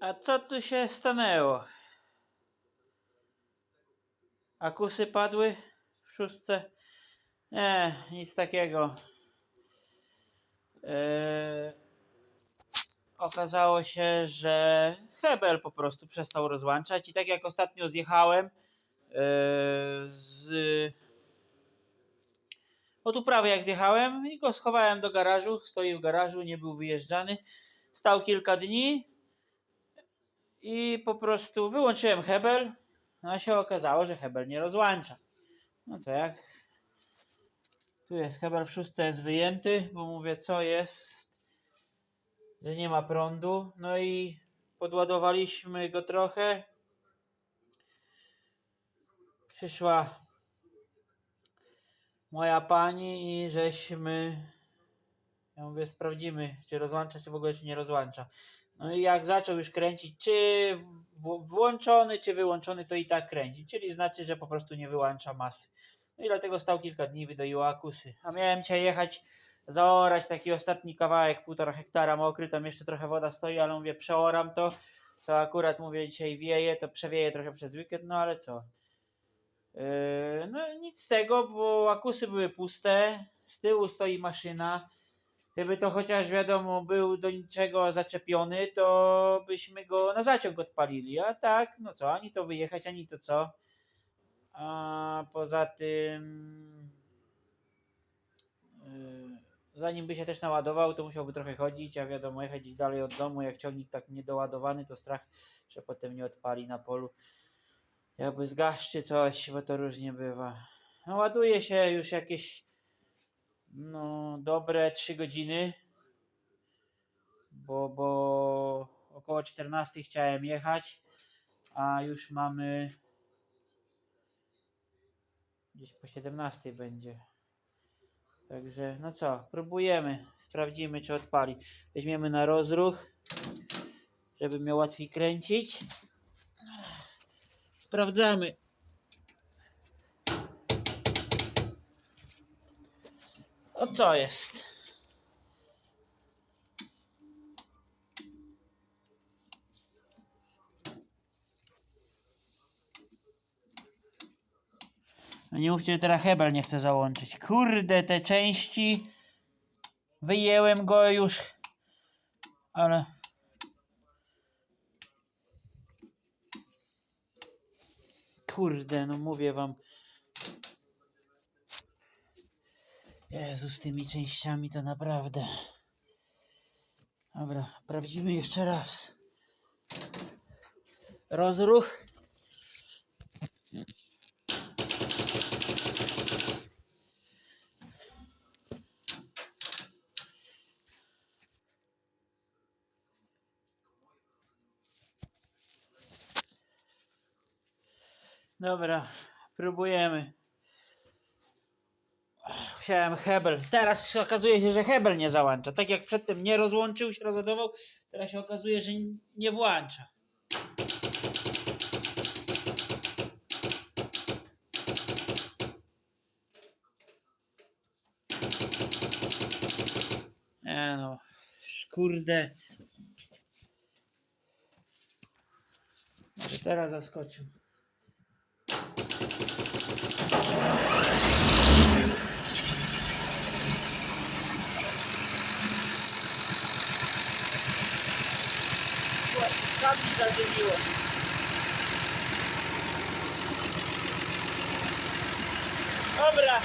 A co tu się stanęło? Akusy padły w szóstce? Nie, nic takiego. Eee, okazało się, że Hebel po prostu przestał rozłączać i tak jak ostatnio zjechałem eee, z od uprawy jak zjechałem i go schowałem do garażu, stoi w garażu, nie był wyjeżdżany. Stał kilka dni i po prostu wyłączyłem Hebel, no a się okazało, że Hebel nie rozłącza. No to jak? Tu jest Hebel w szóstce jest wyjęty, bo mówię co jest, że nie ma prądu. No i podładowaliśmy go trochę. Przyszła moja pani i żeśmy ja mówię, sprawdzimy, czy rozłącza się w ogóle, czy nie rozłącza. No i jak zaczął już kręcić, czy włączony, czy wyłączony, to i tak kręci. Czyli znaczy, że po prostu nie wyłącza masy. No i dlatego stał kilka dni, wydoiło akusy. A miałem dzisiaj jechać, zaorać taki ostatni kawałek, półtora hektara mokry, tam jeszcze trochę woda stoi, ale mówię, przeoram to. To akurat mówię, dzisiaj wieje, to przewieje trochę przez weekend, no ale co. Yy, No nic z tego, bo akusy były puste, z tyłu stoi maszyna. Gdyby to chociaż wiadomo był do niczego zaczepiony, to byśmy go na zaciąg odpalili. A tak, no co, ani to wyjechać, ani to co. A poza tym, yy, zanim by się też naładował, to musiałby trochę chodzić, a wiadomo, jechać gdzieś dalej od domu, jak ciągnik tak niedoładowany, to strach, że potem nie odpali na polu. Jakby zgaszczy coś, bo to różnie bywa. No, ładuje się już jakieś no dobre 3 godziny, bo, bo około 14 chciałem jechać, a już mamy gdzieś po 17 będzie. Także no co, próbujemy, sprawdzimy czy odpali. Weźmiemy na rozruch, żeby miał łatwiej kręcić. Sprawdzamy. O co jest? No nie mówcie, że teraz Hebel nie chce załączyć. Kurde, te części. Wyjęłem go już. Ale. Kurde, no mówię wam. Jezu, z tymi częściami to naprawdę. Dobra, sprawdzimy jeszcze raz. Rozruch. Dobra, próbujemy. Chciałem Hebel. Teraz okazuje się, że Hebel nie załącza. Tak jak przedtem nie rozłączył się, rozładował, teraz się okazuje, że nie włącza. Nie no, kurde. Teraz zaskoczył. Tam mi zadymiło. Dobra,